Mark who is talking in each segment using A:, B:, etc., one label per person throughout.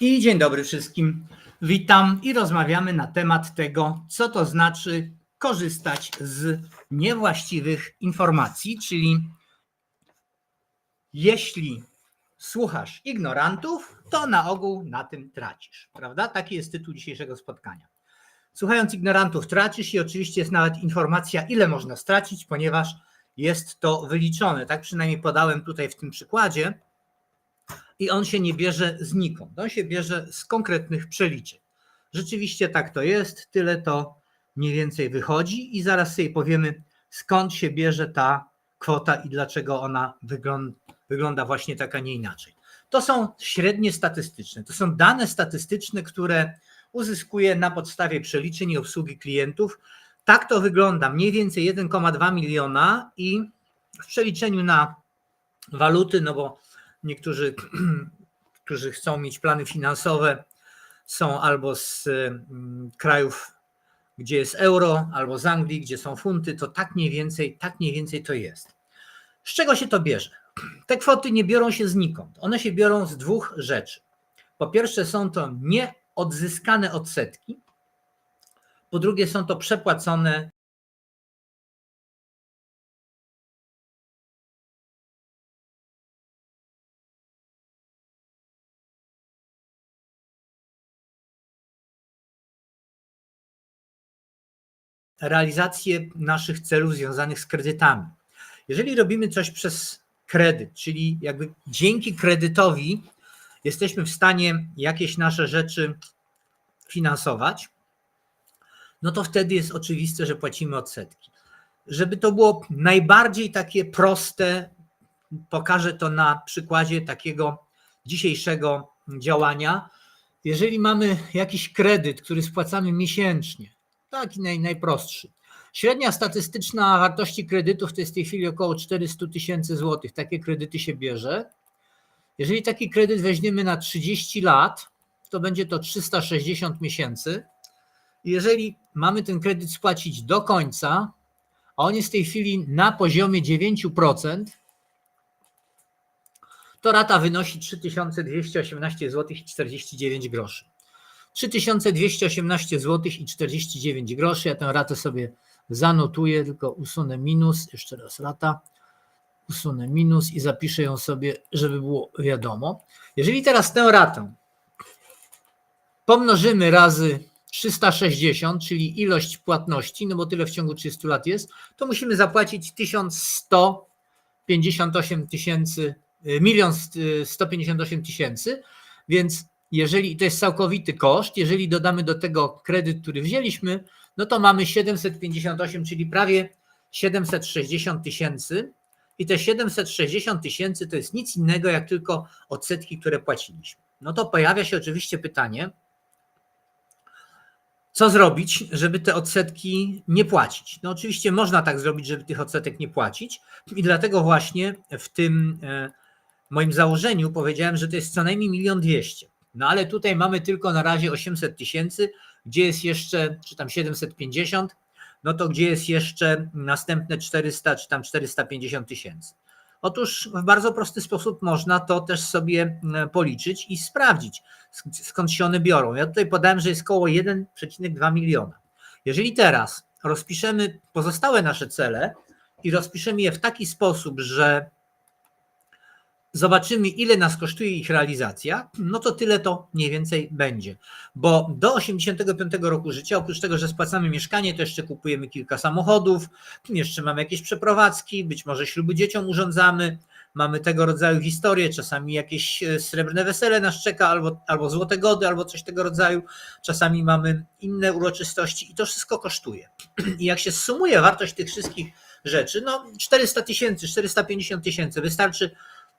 A: I dzień dobry wszystkim. Witam i rozmawiamy na temat tego, co to znaczy korzystać z niewłaściwych informacji, czyli jeśli słuchasz ignorantów, to na ogół na tym tracisz, prawda? Taki jest tytuł dzisiejszego spotkania. Słuchając ignorantów tracisz i oczywiście jest nawet informacja, ile można stracić, ponieważ jest to wyliczone. Tak przynajmniej podałem tutaj w tym przykładzie i on się nie bierze znikąd. On się bierze z konkretnych przeliczeń. Rzeczywiście tak to jest, tyle to mniej więcej wychodzi i zaraz sobie powiemy, skąd się bierze ta kwota i dlaczego ona wygląda, wygląda właśnie tak, a nie inaczej. To są średnie statystyczne, to są dane statystyczne, które uzyskuje na podstawie przeliczeń i obsługi klientów. Tak to wygląda, mniej więcej 1,2 miliona i w przeliczeniu na waluty, no bo Niektórzy, którzy chcą mieć plany finansowe, są albo z mm, krajów, gdzie jest euro, albo z Anglii, gdzie są funty, to tak mniej więcej, tak mniej więcej to jest. Z czego się to bierze? Te kwoty nie biorą się znikąd. One się biorą z dwóch rzeczy. Po pierwsze, są to nieodzyskane odsetki. Po drugie, są to przepłacone realizację naszych celów związanych z kredytami. Jeżeli robimy coś przez kredyt, czyli jakby dzięki kredytowi jesteśmy w stanie jakieś nasze rzeczy finansować, no to wtedy jest oczywiste, że płacimy odsetki. Żeby to było najbardziej takie proste, pokażę to na przykładzie takiego dzisiejszego działania. Jeżeli mamy jakiś kredyt, który spłacamy miesięcznie, Taki naj, najprostszy. Średnia statystyczna wartości kredytów to jest w tej chwili około 400 tysięcy złotych. Takie kredyty się bierze. Jeżeli taki kredyt weźmiemy na 30 lat, to będzie to 360 miesięcy. Jeżeli mamy ten kredyt spłacić do końca, a on jest w tej chwili na poziomie 9%, to rata wynosi 3218 zł 49 groszy. 3218 zł i 49 groszy. Ja tę ratę sobie zanotuję, tylko usunę minus, jeszcze raz rata, usunę minus i zapiszę ją sobie, żeby było wiadomo. Jeżeli teraz tę ratę pomnożymy razy 360, czyli ilość płatności, no bo tyle w ciągu 30 lat jest, to musimy zapłacić 1158 tysięcy, milion 158 tysięcy, więc jeżeli to jest całkowity koszt, jeżeli dodamy do tego kredyt, który wzięliśmy, no to mamy 758, czyli prawie 760 tysięcy. I te 760 tysięcy to jest nic innego, jak tylko odsetki, które płaciliśmy. No to pojawia się oczywiście pytanie, co zrobić, żeby te odsetki nie płacić? No oczywiście można tak zrobić, żeby tych odsetek nie płacić, i dlatego właśnie w tym e, moim założeniu powiedziałem, że to jest co najmniej milion dwieście. No ale tutaj mamy tylko na razie 800 tysięcy, gdzie jest jeszcze, czy tam 750, no to gdzie jest jeszcze następne 400 czy tam 450 tysięcy. Otóż w bardzo prosty sposób można to też sobie mm, policzyć i sprawdzić, skąd się one biorą. Ja tutaj podałem, że jest około 1,2 miliona. Jeżeli teraz rozpiszemy pozostałe nasze cele i rozpiszemy je w taki sposób, że zobaczymy, ile nas kosztuje ich realizacja, no to tyle to mniej więcej będzie. Bo do 85 roku życia, oprócz tego, że spłacamy mieszkanie, to jeszcze kupujemy kilka samochodów, jeszcze mamy jakieś przeprowadzki, być może śluby dzieciom urządzamy, mamy tego rodzaju historie, czasami jakieś e, srebrne wesele nas czeka, albo, albo złote gody, albo coś tego rodzaju, czasami mamy inne uroczystości i to wszystko kosztuje. I jak się sumuje wartość tych wszystkich rzeczy, no 400 tysięcy, 450 tysięcy, wystarczy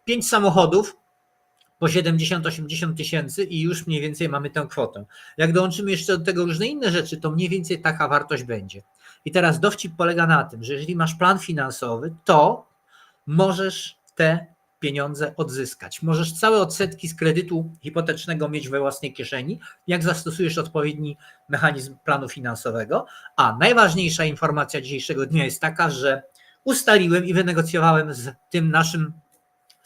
A: pięć samochodów po 70-80 tysięcy i już mniej więcej mamy tę kwotę. Jak dołączymy jeszcze do tego różne inne rzeczy, to mniej więcej taka wartość będzie. I teraz dowcip polega na tym, że jeżeli masz plan finansowy, to możesz te pieniądze odzyskać. Możesz całe odsetki z kredytu hipotecznego mieć we własnej kieszeni, jak zastosujesz odpowiedni mechanizm planu finansowego. A najważniejsza informacja dzisiejszego dnia jest taka, że ustaliłem i wynegocjowałem z tym naszym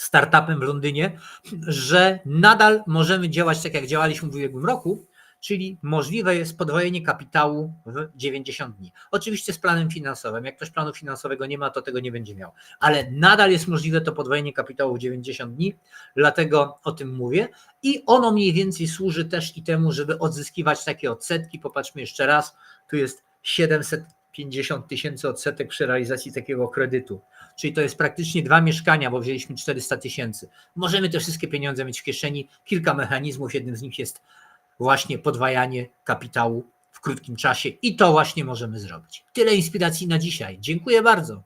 A: startupem w Londynie, że nadal możemy działać tak, jak działaliśmy w ubiegłym roku, czyli możliwe jest podwojenie kapitału w 90 dni. Oczywiście z planem finansowym. Jak ktoś planu finansowego nie ma, to tego nie będzie miał. Ale nadal jest możliwe to podwojenie kapitału w 90 dni, dlatego o tym mówię. I ono mniej więcej służy też i temu, żeby odzyskiwać takie odsetki. Popatrzmy jeszcze raz, tu jest 750 tysięcy odsetek przy realizacji takiego kredytu. Czyli to jest praktycznie dwa mieszkania, bo wzięliśmy 400 tysięcy. Możemy te wszystkie pieniądze mieć w kieszeni. Kilka mechanizmów, jednym z nich jest właśnie podwajanie kapitału w krótkim czasie i to właśnie możemy zrobić. Tyle inspiracji na dzisiaj. Dziękuję bardzo.